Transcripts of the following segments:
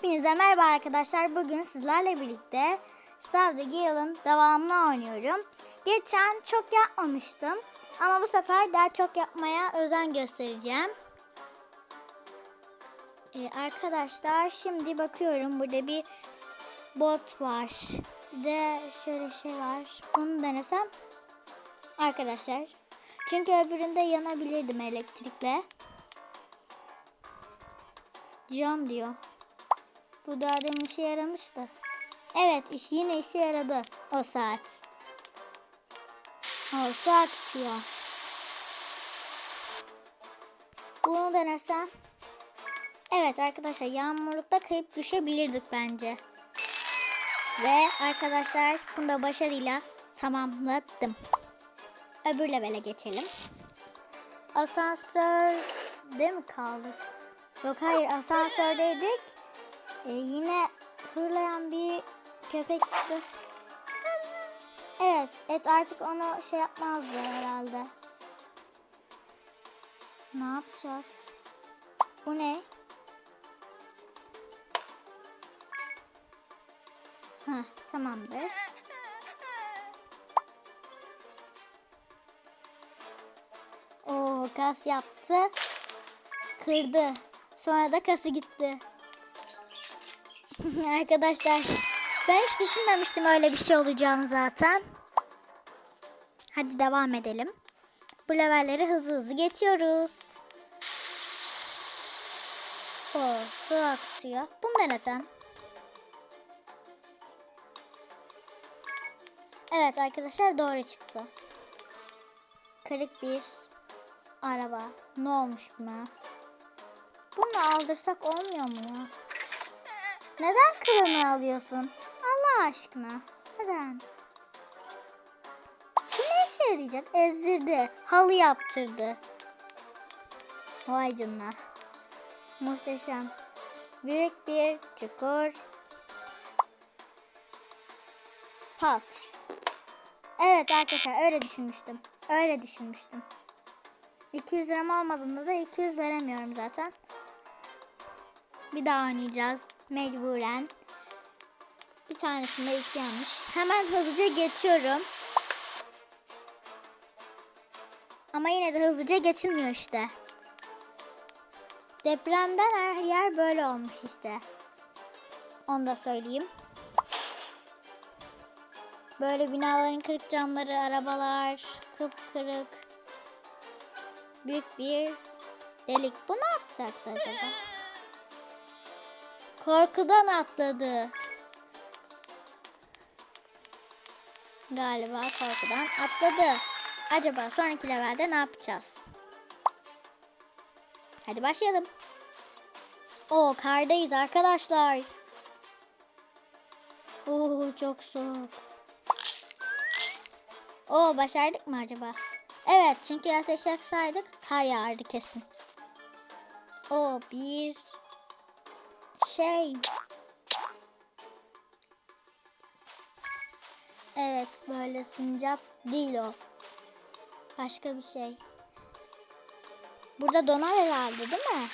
Hepinize merhaba arkadaşlar. Bugün sizlerle birlikte Save Gale'ın devamını oynuyorum. Geçen çok yapmamıştım. Ama bu sefer daha çok yapmaya özen göstereceğim. Ee, arkadaşlar şimdi bakıyorum. Burada bir bot var. Bir de şöyle şey var. Bunu denesem. Arkadaşlar. Çünkü öbüründe yanabilirdim elektrikle. Cam diyor. Bu daha demin işe yaramıştı. Evet iş yine işe yaradı o saat. O saat diyor. Bunu denesem. Evet arkadaşlar yağmurlukta kayıp düşebilirdik bence. Ve arkadaşlar bunu da başarıyla tamamladım. Öbür levele geçelim. Asansörde mi kaldık? Yok hayır asansördeydik. Ee, yine hırlayan bir köpek çıktı. Evet, et artık onu şey yapmazdı herhalde. Ne yapacağız? Bu ne? Heh, tamamdır. Oo, kas yaptı. Kırdı. Sonra da kası gitti. Arkadaşlar ben hiç düşünmemiştim öyle bir şey olacağını zaten. Hadi devam edelim. Bu levelleri hızlı hızlı geçiyoruz. Oo, su akıyor. Bunu denesem. Evet arkadaşlar doğru çıktı. Kırık bir araba. Ne olmuş buna? Bunu aldırsak olmuyor mu ya? Neden kılını alıyorsun? Allah aşkına. Neden? Bu ne işe yarayacak? Ezdirdi. Halı yaptırdı. Vay canına. Muhteşem. Büyük bir çukur. Pat. Evet arkadaşlar öyle düşünmüştüm. Öyle düşünmüştüm. 200 liram olmadığında da 200 veremiyorum zaten. Bir daha oynayacağız. Mecburen. Bir tanesinde iki yanlış. Hemen hızlıca geçiyorum. Ama yine de hızlıca geçilmiyor işte. Depremden her yer böyle olmuş işte. Onu da söyleyeyim. Böyle binaların kırık camları, arabalar, kıpkırık. Büyük bir delik. Bu ne yapacaktı acaba? Korkudan atladı. Galiba korkudan atladı. Acaba sonraki levelde ne yapacağız? Hadi başlayalım. Oo kardayız arkadaşlar. Oo çok soğuk. Oo başardık mı acaba? Evet çünkü ateş yaksaydık kar yağardı kesin. O bir şey. Evet böyle sincap değil o. Başka bir şey. Burada donar herhalde değil mi?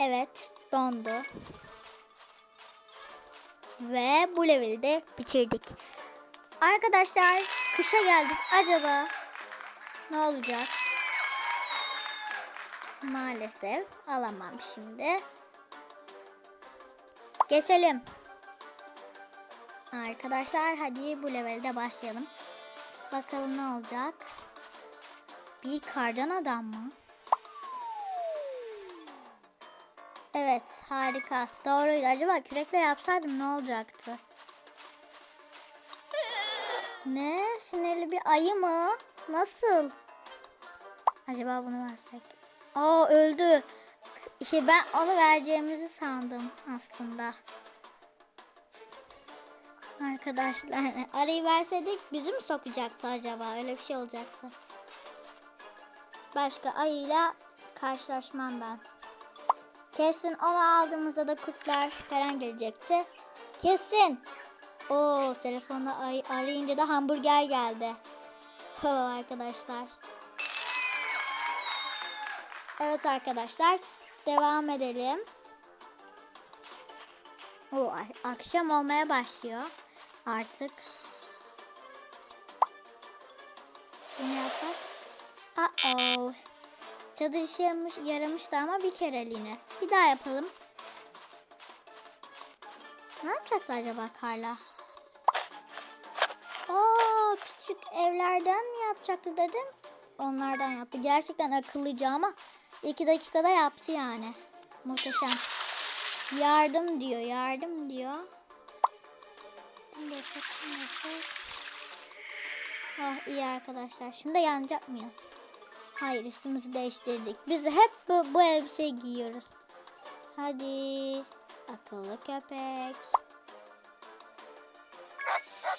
Evet dondu. Ve bu leveli de bitirdik. Arkadaşlar kışa geldik. Acaba ne olacak? Maalesef alamam şimdi. Geçelim. Arkadaşlar hadi bu levelde başlayalım. Bakalım ne olacak. Bir kardan adam mı? Evet harika. Doğruydu. Acaba kürekle yapsaydım ne olacaktı? Ne? Sinirli bir ayı mı? Nasıl? Acaba bunu versek? Aa öldü. İşte ben onu vereceğimizi sandım aslında. Arkadaşlar arayı verseydik bizi mi sokacaktı acaba? Öyle bir şey olacaktı. Başka ayıyla karşılaşmam ben. Kesin onu aldığımızda da kurtlar falan gelecekti. Kesin. Oo telefonda ay arayınca da hamburger geldi. Ho arkadaşlar. Evet arkadaşlar devam edelim. O akşam olmaya başlıyor artık. Bunu yapsak. Uh-oh. Çadır işe yaramış, yaramıştı ama bir kereliğine. Bir daha yapalım. Ne yapacaklar acaba Karla? Oo, küçük evlerden mi yapacaktı dedim. Onlardan yaptı. Gerçekten akıllıca ama iki dakikada yaptı yani. Muhteşem. Yardım diyor, yardım diyor. Ah iyi arkadaşlar. Şimdi yanacak mıyız? Hayır üstümüzü değiştirdik. Biz hep bu, bu elbiseyi giyiyoruz. Hadi. Akıllı köpek.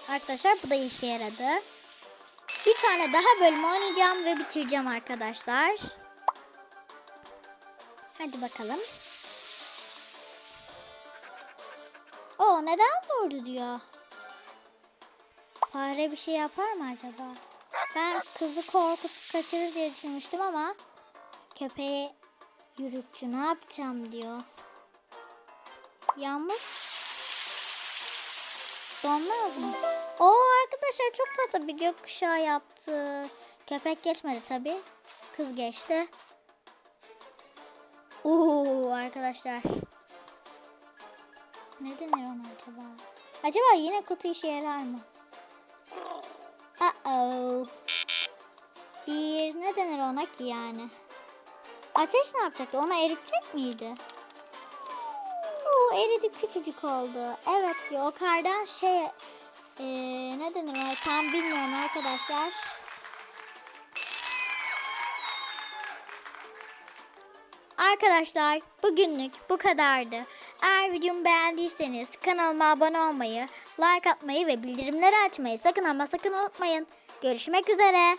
Arkadaşlar bu da işe yaradı. Bir tane daha bölüm oynayacağım ve bitireceğim arkadaşlar. Hadi bakalım. O neden doğru diyor? Fare bir şey yapar mı acaba? Ben kızı korkutup kaçırır diye düşünmüştüm ama köpeği yürütçü ne yapacağım diyor. Yağmur donmaz mı? Oo arkadaşlar çok tatlı bir gökkuşağı yaptı. Köpek geçmedi tabi. Kız geçti. Oo arkadaşlar. Ne denir ona acaba? Acaba yine kutu işe yarar mı? Uh-oh. Bir ne denir ona ki yani? Ateş ne yapacaktı? Ona eritecek miydi? Oo, eridi küçücük oldu. Evet diyor. O kardan şey eee, ne denir ona tam bilmiyorum arkadaşlar. Arkadaşlar bugünlük bu kadardı. Eğer videomu beğendiyseniz kanalıma abone olmayı, like atmayı ve bildirimleri açmayı sakın ama sakın unutmayın. Görüşmek üzere.